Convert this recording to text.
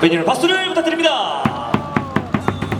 팬 여러분 박수를 부탁드립니다.